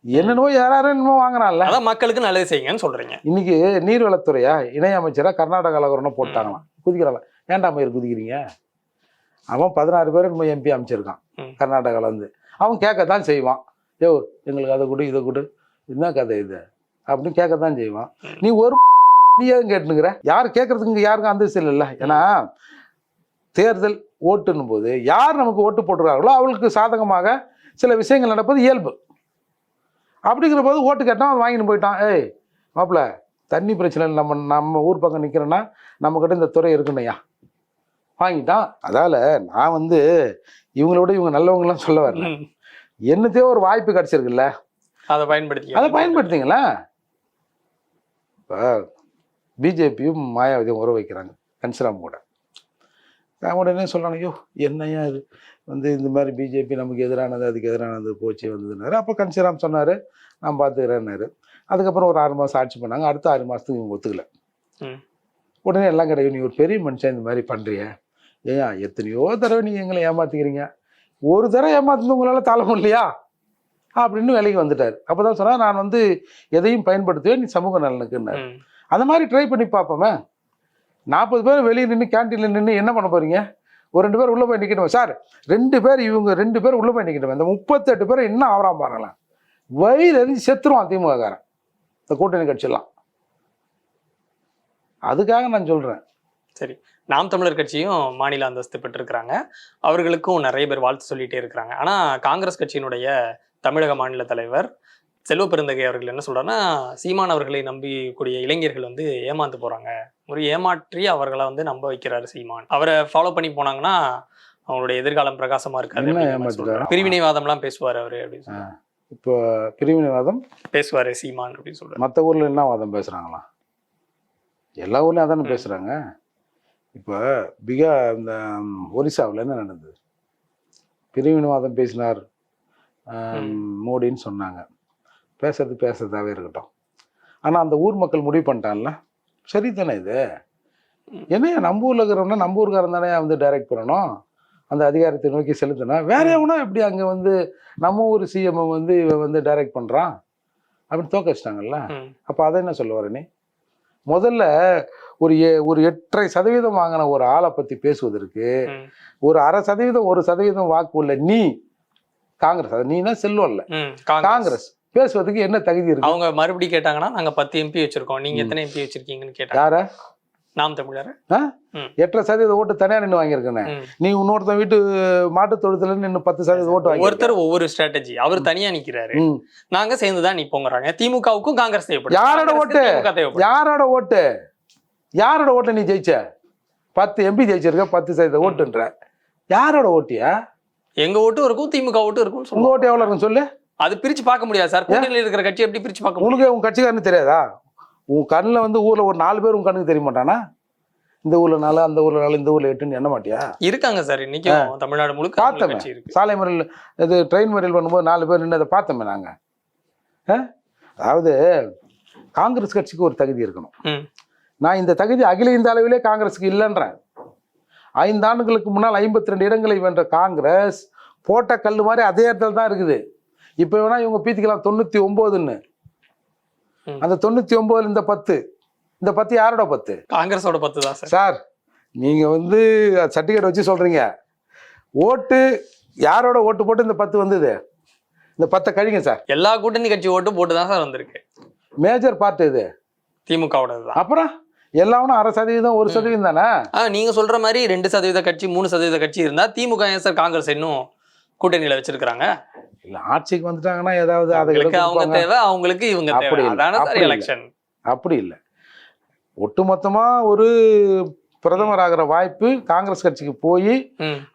என்னென்னமோ யாரும் என்னமோ வாங்குறான்ல. அதான் மக்களுக்கு நல்லது செய்யுங்கன்னு சொல்றீங்க. இன்னைக்கு நீர்வளத்துறையா இணை அமைச்சரா கர்நாடகாவில் வரணும் போட்டாங்களாம். குதிக்கிறாங்களாம் ஏன்டா மயிர் குதிக்கிறீங்க? அவன் பதினாறு பேர் நம்ம எம்பி அமைச்சிருக்கான். கர்நாடகாவில் வந்து அவன் கேட்கத்தான் செய்வான். யோ எங்களுக்கு அதை கொடு இதை கொடு. என்ன கதை இது? அப்படின்னு கேட்கத்தான் செய்வான். நீ ஒரு நீ ஏன் கேட்டுனுங்கிற யார் கேட்கறதுக்கு யாருக்கும் அந்தஸ்து இல்லைல்ல ஏன்னா தேர்தல் ஓட்டுன்னும் போது யார் நமக்கு ஓட்டு போட்டுருக்காங்களோ அவளுக்கு சாதகமாக சில விஷயங்கள் நடப்பது இயல்பு. அப்படிங்கிற போது ஓட்டு கேட்டான் அவன் வாங்கிட்டு போயிட்டான். ஏய் மாப்பிள தண்ணி பிரச்சனை நம்ம நம்ம ஊர் பக்கம் நிற்கிறோன்னா நம்மக்கிட்ட இந்த துறை இருக்குண்ணையா வாங்கிட்டான். அதால நான் வந்து இவங்களோட இவங்க நல்லவங்களாம் சொல்ல வரல. என்னத்தையோ ஒரு வாய்ப்பு கிடைச்சிருக்குல்ல. அதை பயன்படுத்தி அதை பயன்படுத்திங்களா? இப்போ பிஜேபியும் மாயாவதியும் உறவு வைக்கிறாங்க கன்சிராம் கூட. உடனே சொல்கிறாங்க ஐயோ என்னையா இது? வந்து இந்த மாதிரி பிஜேபி நமக்கு எதிரானது அதுக்கு எதிரானது போச்சு வந்ததுனாரு அப்போ கன்சிராம் சொன்னார் நான் பார்த்துக்கிறேன்னாரு அதுக்கப்புறம் ஒரு ஆறு மாதம் ஆட்சி பண்ணாங்க. அடுத்த ஆறு மாதத்துக்கு இவங்க ஒத்துக்கல. உடனே எல்லாம் கிடையாது. நீ ஒரு பெரிய மனுஷன் இந்த மாதிரி பண்ணுறிய ஏயா எத்தனையோ தடவை நீங்கள் எங்களை ஏமாத்திக்கிறீங்க. ஒரு தடவை ஏமாத்துறது உங்களால் தாழ முடியலையா? அப்படின்னு வேலைக்கு வந்துட்டார். அப்போ தான் சொன்னால் நான் வந்து எதையும் பயன்படுத்துவேன். நீ சமூக நலனுக்குன்னாரு. ம். அந்த மாதிரி ட்ரை பண்ணி பார்ப்போமே. நாற்பது பேர் வெளியே நின்று கேன்டீனில் நின்று என்ன பண்ண போறீங்க? ஒரு ரெண்டு பேர் உள்ளே போய் நிற்கணும் சார் ரெண்டு பேர் இவங்க ரெண்டு பேர் உள்ளே போய் நிற்கணும் இந்த முப்பத்தெட்டு பேர் என்ன ஆகிறான் பாருங்களேன். வயிறு எரிஞ்சு செத்துருவான் திமுககாரன். இந்த கூட்டணி கட்சியெல்லாம். அதுக்காக நான் சொல்கிறேன் சரி. நாம் தமிழர் கட்சியும் மாநில அந்தஸ்து பெற்றிருக்கிறாங்க. அவர்களுக்கும் நிறைய பேர் வாழ்த்து சொல்லிட்டே இருக்கிறாங்க. ஆனால் காங்கிரஸ் கட்சியினுடைய தமிழக மாநில தலைவர் செல்வ பெருந்தகை அவர்கள் என்ன சொல்றாருன்னா சீமான் அவர்களை நம்பிக்கூடிய இளைஞர்கள் வந்து ஏமாந்து போறாங்க. ஒரு ஏமாற்றி அவர்களை வந்து நம்ப வைக்கிறாரு சீமான். அவரை ஃபாலோ பண்ணி போனாங்கன்னா அவங்களுடைய எதிர்காலம் பிரகாசமா இருக்காது. பிரிவினைவாதம்லாம் பேசுவார் அவரு அப்படின்னு இப்போ பிரிவினைவாதம்? பேசுவாரு சீமான் அப்படின்னு சொல்றாரு. மற்ற ஊரில் என்ன வாதம் பேசுகிறாங்களா எல்லா ஊர்லேயும் அதானே பேசுகிறாங்க இப்போ பிகா இந்த ஒரிசாவில் என்ன நடந்தது? பிரிவினைவாதம் பேசினார் மோடின்னு சொன்னாங்க. பேசுறது பேசுறதாவே இருக்கட்டும். ஆனால் அந்த ஊர் மக்கள் முடிவு பண்ணிட்டான்ல சரி தானே இது? என்னையா நம்ம ஊரில் இருக்கிறவனா நம்ம ஊருக்காரன் தானே வந்து டைரக்ட் பண்ணணும்? அந்த அதிகாரத்தை நோக்கி செலுத்தணும். வேற எவனா எப்படி அங்கே வந்து நம்ம ஊர் சிஎம் வந்து இவன் வந்து டைரக்ட் பண்ணுறான் அப்படின்னு தோக்க வச்சிட்டாங்கல்ல. அப்போ அதை என்ன சொல்ல வர நீ? முதல்ல ஒரு எ- ஒரு எட்டரை சதவீதம் வாங்கின ஒரு ஆளை பற்றி பேசுவதற்கு. ஒரு அரை சதவீதம் ஒரு சதவீதம் வாக்கு உள்ள நீ காங்கிரஸ். அது நீனா செல்வம்ல ம், காங்கிரஸ். பேசுவதற்கு என்ன தகுதி இருக்கு? அவங்க மறுபடி கேட்டாங்கன்னா நாங்க பத்து எம்பி வச்சிருக்கோம். நீங்க. எத்தனை எம்பி வச்சிருக்கீங்கன்னு கேட்டாங்க யார? நாம் தமிழர். எட்டரை சதவீத ஓட்டு தனியா நின்று வாங்கியிருக்கேன். நீ இன்னொருத்தன் வீட்டு மாட்டு தொழுத்துல நின்று பத்து சதவீத ஓட்டு வாங்கி ஒவ்வொருத்தர் ஒவ்வொரு ஸ்ட்ராட்டஜி அவர் தனியா நிக்கிறாரு. நாங்க சேர்ந்துதான் நிப்போங்கிறாங்க. திமுகவுக்கும் காங்கிரஸ் தேவைப்படுது யாரோட ஓட்டு? யாரோட ஓட்டு? யாரோட ஓட்டு நீ ஜெயிச்ச? பத்து எம்பி ஜெயிச்சிருக்க பத்து சதவீத ஓட்டுன்ற. யாரோட ஓட்டியா? எங்க ஓட்டு இருக்கும் திமுக ஓட்டு இருக்கும் உங்க ஓட்டு எவ்வளவு இருக்குன்னு சொல்லு. அது பிரிச்சு பார்க்க முடியாது சார். கூட்டணியில் இருக்கிற கட்சி எப்படி பிரிச்சு பார்க்க உனக்கு உன் கட்சிக்காரனு தெரியாதா? உன் கண்ணில் வந்து ஊர்ல ஒரு நாலு பேர் உன் கண்ணுக்கு தெரிய மாட்டானா? இந்த ஊர்ல நாலு அந்த ஊர்ல நாலு இந்த ஊர்ல எட்டுன்னு எண்ண மாட்டியா? இருக்காங்க சார். இன்னைக்கும் தமிழ்நாடு முழுக்க பார்த்தோமே. கட்சி சாலை மறியல் இது ட்ரெயின் மறியல் பண்ணும்போது நாலு பேர் நின்று அதை பார்த்தோமே நாங்க? அதாவது காங்கிரஸ் கட்சிக்கு ஒரு தகுதி இருக்கணும். நான் இந்த தகுதி அகில இந்த அளவிலே காங்கிரஸுக்கு இல்லைன்றேன். ஐந்தாண்டுகளுக்கு முன்னால் ஐம்பத்தி ரெண்டு இடங்களை வென்ற காங்கிரஸ் போட்ட கல் மாதிரி அதே இடத்துல தான் இருக்குது. இப்போ வேணா இவங்க பீத்திக்கலாம். தொண்ணூத்தி ஒன்பதுன்னு ம். அந்த தொண்ணூத்தி ஒன்பதுல இந்த பத்து. இந்த பத்து யாரோட பத்து? காங்கிரஸோட பத்து தான் சார். சார் நீங்க வந்து சர்டிஃபிகேட் வச்சு சொல்றீங்க. ஓட்டு யாரோட ஓட்டு போட்டு இந்த பத்து வந்தது? இந்த பத்தை கழிங்க சார். எல்லா கூட்டணி கட்சி ஓட்டு போட்டு தான் சார் வந்திருக்கு. மேஜர் பார்ட் இது. திமுகவோட தான் அப்புறம்? எல்லாமே அரை சதவீதம் ஒரு சதவீதம் தானே? நீங்க சொல்ற மாதிரி ரெண்டு சதவீத கட்சி மூணு சதவீத கட்சி இருந்தா திமுக ஏன் சார் காங்கிரஸ் இன்னும் கூட்டணியில வச்சிருக்காங்க இல்ல ஆட்சிக்கு வந்துட்டாங்கன்னா ஏதாவது அதை அவங்களுக்கு அவங்க. தேவை அவங்களுக்கு இவங்க அப்படி இல்ல. எலெக்ஷன் அப்படி இல்லை. ஒட்டுமொத்தமா ஒரு பிரதமர் ஆகிற வாய்ப்பு காங்கிரஸ் கட்சிக்கு போய்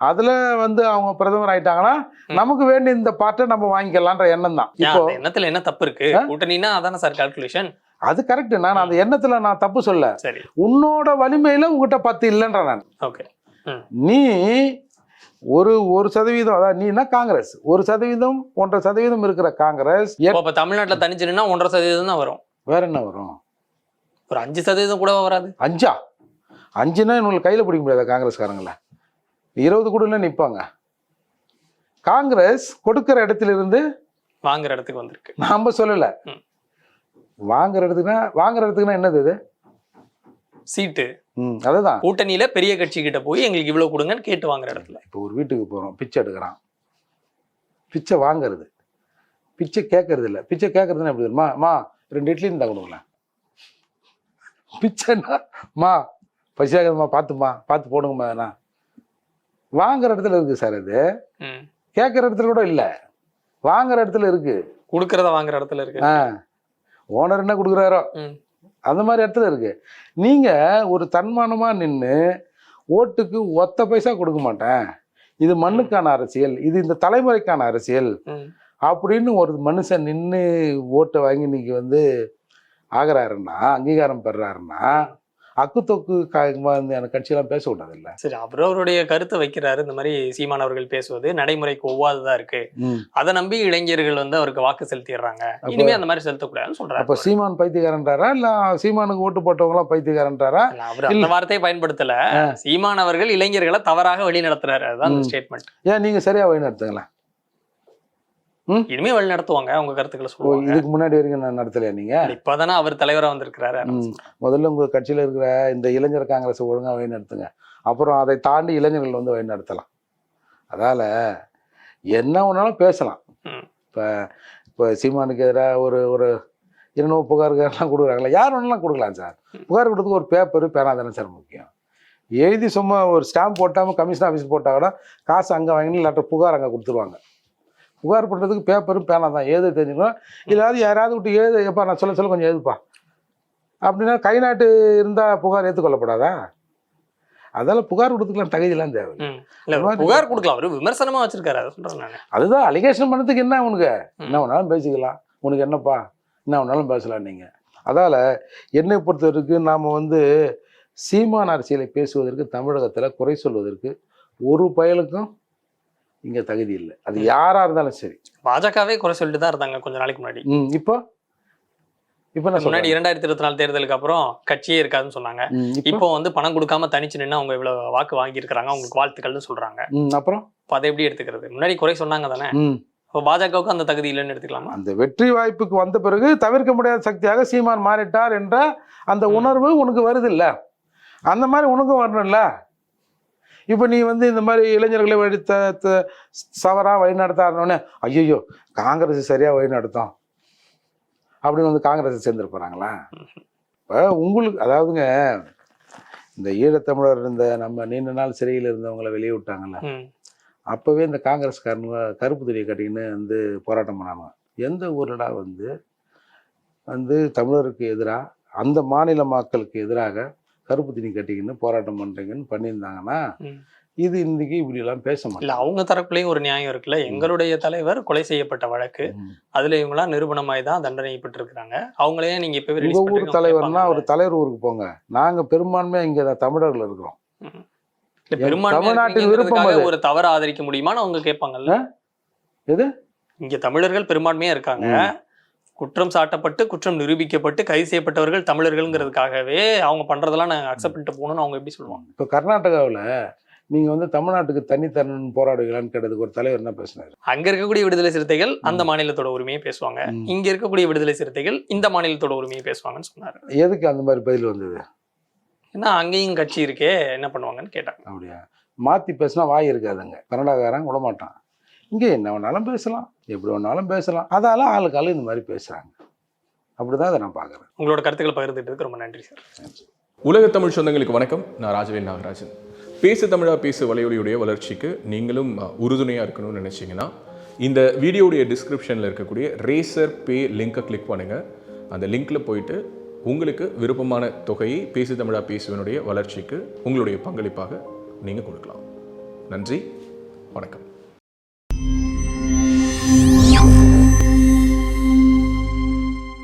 அதுல வந்து அவங்க பிரதமர் ஆயிட்டாங்கன்னா. நமக்கு வேண்டிய இந்த பார்ட்டை நம்ம வாங்கிக்கலான்ற எண்ணம் தான். இப்போ எண்ணத்துல என்ன தப்பு இருக்கு? கூட்டணினா அதானே சார் கால்குலேஷன் அது கரெக்ட் நான் அந்த எண்ணத்துல நான் தப்பு சொல்ல. உன்னோட வலிமையில உங்ககிட்ட பத்து இல்லைன்ற நான். ஓகே நீ ஒரு ஒரு சதவீதம் அதாவது நீனா காங்கிரஸ்? ஒரு சதவீதம் ஒன்றரை சதவீதம் இருக்கிற காங்கிரஸ் அப்ப தமிழ்நாட்டுல தனிச்சுன்னா ஒன்றரை சதவீதம் தான் வரும். வேற என்ன வரும்? ஒரு அஞ்சு சதவீதம் கூட வராது? அஞ்சா? அஞ்சுனா உங்களுக்கு கையில பிடிக்க முடியாதா காங்கிரஸ்காரங்கள? இருபது கூட நிப்பாங்க. காங்கிரஸ் கொடுக்கிற இடத்துல இருந்து வாங்குற இடத்துக்கு வந்திருக்கு. நாம சொல்லல. வாங்குற இடத்துக்குன்னா வாங்குற இடத்துக்குன்னா என்னது இது? சீட்டு. ம் அதுதான். கூட்டணியில பெரிய கட்சி கிட்ட போய் எங்களுக்கு இவ்வளவு கொடுங்கன்னு கேட்டு வாங்குற இடத்துல. இப்போ ஒரு வீட்டுக்கு போகிறோம் பிச்சை எடுக்கிறான். பிச்சை வாங்குறது. பிச்சை கேட்கறது இல்லை. பிச்சை கேட்கறதுன்னா எப்படி தெரியுமா? அம்மா ரெண்டு இட்லி இருந்தா கொடுங்களேன் பிச்சைன்னா மா பசியாகுதும்மா பார்த்துமா பார்த்து போடுங்கம்மா வாங்குற இடத்துல இருக்கு சார் அது. ம். கேட்குற இடத்துல கூட இல்லை. வாங்குற இடத்துல இருக்கு. கொடுக்கறத வாங்குற இடத்துல இருக்கு. ஆ. ஓனர் என்ன கொடுக்குறாரோ? ம். அந்த மாதிரி இடத்துல இருக்கு. நீங்க ஒரு தன்மானமா நின்று ஓட்டுக்கு ஒத்த பைசா கொடுக்க மாட்டேன். இது மண்ணுக்கான அரசியல். இது இந்த தலைமுறைக்கான அரசியல். அப்படின்னு ஒரு மனுஷன் நின்று ஓட்டை வாங்கி இன்னைக்கு வந்து ஆகிறாருன்னா அங்கீகாரம் பெறாருன்னா அக்கு தொக்கு அந்த கட்சியெல்லாம் பேசக்கூடாது இல்லை சரி அவர் அவருடைய கருத்தை வைக்கிறாரு. இந்த மாதிரி சீமான் அவர்கள் பேசுவது நடைமுறைக்கு ஒவ்வாததா இருக்கு. அதை நம்பி இளைஞர்கள் வந்து அவருக்கு வாக்கு செலுத்திடுறாங்க. இனிமே அந்த மாதிரி செலுத்தக்கூடாதுன்னு அப்போ சொல்றாரு சீமான் பைத்தியக்காரன்றாரா இல்லை சீமானுக்கு ஓட்டு போட்டவங்களாம் பைத்தியக்காரன்றாரா அவர் அந்த வார்த்தையை பயன்படுத்தல. சீமான் அவர்கள் இளைஞர்களை தவறாக வழி நடத்துறாரு. அதுதான். ஸ்டேட்மெண்ட் ஏன் நீங்க சரியா வழி நடத்துங்களேன். இனிமே வழி நடத்துவாங்க உங்க கருத்துக்களை சொல்லுவாங்க. இதுக்கு முன்னாடி வரைக்கும் நான் நடத்தலையா நீங்க? இப்பதானே அவர் தலைவரா வந்திருக்கிறாரு. முதல்ல உங்க கட்சியில இருக்கிற இந்த இளைஞர் காங்கிரஸ் ஒழுங்கா வழி நடத்துங்க அப்புறம் அதை தாண்டி இளைஞர்கள் வந்து வழி நடத்தலாம் அதால என்ன வேணாலும் பேசலாம். இப்போ இப்போ சீமானுக்கு எதிராக ஒரு ஒரு என்னென்ன புகார்கள்லாம் கொடுக்குறாங்களா யார் வேணாலும் கொடுக்கலாம் சார். புகார் கொடுத்துக்கு ஒரு பேப்பர் பேனா தானே சார் முக்கியம். எழுதி சும்மா ஒரு ஸ்டாம்ப் போட்டாமல் கமிஷன் ஆஃபீஸ் போட்டால் கூட காசு அங்கே வாங்கி இல்லாட்ட புகார் அங்கே கொடுத்துருவாங்க. புகார் பண்ணுறதுக்கு பேப்பரும் பேனா தான். எழுத தெரிஞ்சுக்கணும். இல்லாத யாராவது விட்டு எழுது எப்பா நான் சொல்ல சொல்ல கொஞ்சம் எழுதுப்பா. அப்படின்னா கை நாட்டு இருந்தால் புகார் ஏற்றுக்கொள்ளப்படாதா அதெல்லாம் புகார் கொடுத்துக்கலாம். தகுதியெல்லாம் தேவை ஒரு புகார் கொடுக்கலாம். அவரு விமர்சனமா வச்சிருக்காரு. அதை சொல்றேன் நானு. அதுதான் அலிகேஷன் பண்ணதுக்கு என்ன உனக்கு. என்ன வேணாலும் பேசிக்கலாம். உனக்கு என்னப்பா? என்ன வேணாலும் பேசலாம் நீங்கள் அதால் என்னை பொறுத்த வரைக்கும் நாம் வந்து சீமான் அரசியலை பேசுவதற்கு தமிழகத்தில் குறை சொல்வதற்கு ஒரு பயலுக்கும் இங்கே தகுதி இல்லை. அது யாராக இருந்தாலும் சரி. பாஜகவே குறை சொல்லிட்டு தான் இருந்தாங்க கொஞ்ச நாளைக்கு முன்னாடி. இப்போ? இப்போ நான் முன்னாடி இரண்டாயிரத்தி இருபத்தி நாலு தேர்தலுக்கு அப்புறம் கட்சியே இருக்காதுன்னு சொன்னாங்க. இப்போ? வந்து பணம் கொடுக்காம தனிச்சு நின்று அவங்க இவ்வளவு வாக்கு வாங்கியிருக்கிறாங்க அவங்களுக்கு வாழ்த்துக்கள்னு சொல்றாங்க. அப்புறம்? அப்ப அதை எப்படி எடுத்துக்கிறது? முன்னாடி குறை சொன்னாங்க தானே? இப்போ பாஜகவுக்கு அந்த தகுதி இல்லைன்னு எடுத்துக்கலாமா? அந்த வெற்றி வாய்ப்புக்கு வந்த பிறகு தவிர்க்க முடியாத சக்தியாக சீமான் மாறிட்டார் என்ற அந்த. உணர்வு உனக்கு வருது இல்ல? அந்த மாதிரி உனக்கும் வரணும்ல? இப்போ நீ வந்து இந்த மாதிரி இளைஞர்களை வழி த த- சவரா வழி நடத்தாருனோடனே ஐயோ காங்கிரஸ் சரியா வழி நடத்தும் அப்படின்னு வந்து காங்கிரஸ் சேர்ந்துட்டு போறாங்களா? இப்போ உங்களுக்கு அதாவதுங்க இந்த ஈழத்தமிழர் இந்த நம்ம நீண்ட நாள் சிறையில் இருந்தவங்களை வெளியே விட்டாங்கல்ல. அப்போவே இந்த காங்கிரஸ்காரனுங்க கருப்பு துணியை கட்டிக்கின்னு வந்து போராட்டம் பண்ணாங்க. எந்த ஊர்லடா வந்து வந்து தமிழருக்கு எதிராக அந்த மாநில மக்களுக்கு எதிராக கருப்பு துணி கட்டிக்கின்னு போராட்டம் பண்ணுறீங்கன்னு பண்ணியிருந்தாங்கன்னா. இது இன்னைக்கு இப்படிலாம் பேச இல்ல மாட்டாங்க அவங்க தரப்புலயும் ஒரு நியாயம் இருக்குல்ல. எங்களுடைய தலைவர் கொலை செய்யப்பட்ட வழக்கு. அதுல இவங்களாம் நிரூபணமாய் தான் தண்டனை பெற்றிருக்கிறாங்க. அவங்களையே நீங்க இப்பவே உங்க ஊர் தலைவர்னா ஒரு தலைவர் ஊருக்கு போங்க. நாங்க பெரும்பான்மையா இங்க தமிழர்கள் இருக்கிறோம். தமிழ்நாட்டின் விருப்பம். ஒரு தவறு ஆதரிக்க முடியுமான்னு அவங்க கேட்பாங்கல்ல எது? இங்க தமிழர்கள் பெரும்பான்மையா இருக்காங்க. குற்றம் சாட்டப்பட்டு குற்றம் நிரூபிக்கப்பட்டு கைது செய்யப்பட்டவர்கள் தமிழர்கள்ங்கிறதுக்காகவே அவங்க பண்றதெல்லாம் நான் அக்செப்ட் பண்ணிட்டு போகணும்னு அவங்க எப்படி சொல்லுவாங்க? இப்போ கர்நாடகாவில் நீங்க வந்து தமிழ்நாட்டுக்கு தண்ணி தரணும்னு போராடுவீங்களான்னு கேட்டதுக்கு ஒரு தலைவர் என்ன பேசினாரு? அங்க இருக்கக்கூடிய விடுதலை சிறுத்தைகள் அந்த மாநிலத்தோட உரிமையை பேசுவாங்க. இங்க இருக்கக்கூடிய விடுதலை சிறுத்தைகள் இந்த மாநிலத்தோட உரிமையை பேசுவாங்கன்னு சொன்னாரு. எதுக்கு அந்த மாதிரி பதில் வந்தது? ஏன்னா அங்கேயும் கட்சி இருக்கே என்ன பண்ணுவாங்கன்னு கேட்டாங்க. அப்படியா? மாற்றி பேசினா வாய் இருக்காதுங்க. கன்னடாக்காரன் விட மாட்டான் இங்கே என்ன வேணாலும் பேசலாம் எப்படி வேணாலும் பேசலாம். அதால ஆளுக்கு ஆளு இந்த மாதிரி பேசுகிறாங்க அப்படிதான் அதை நான் பார்க்குறேன். உங்களோட கருத்துக்களை பகிர்ந்துட்டு ரொம்ப நன்றி சார். உலக தமிழ் சொந்தங்களுக்கு வணக்கம். நான் ராஜவேல் நாகராஜன். பேசு தமிழா பேசு வலையொலியுடைய வளர்ச்சிக்கு நீங்களும் அஹ், உறுதுணையா இருக்கணும்னு நினைச்சீங்கன்னா இந்த வீடியோடைய டிஸ்கிரிப்ஷனில் இருக்கக்கூடிய ரேசர் பே லிங்கை கிளிக் பண்ணுங்க. அந்த லிங்க்ல போயிட்டு உங்களுக்கு விருப்பமான தொகையை பேசு தமிழா பேசுவனுடைய வளர்ச்சிக்கு உங்களுடைய பங்களிப்பாக நீங்கள் கொடுக்கலாம். நன்றி. வணக்கம்.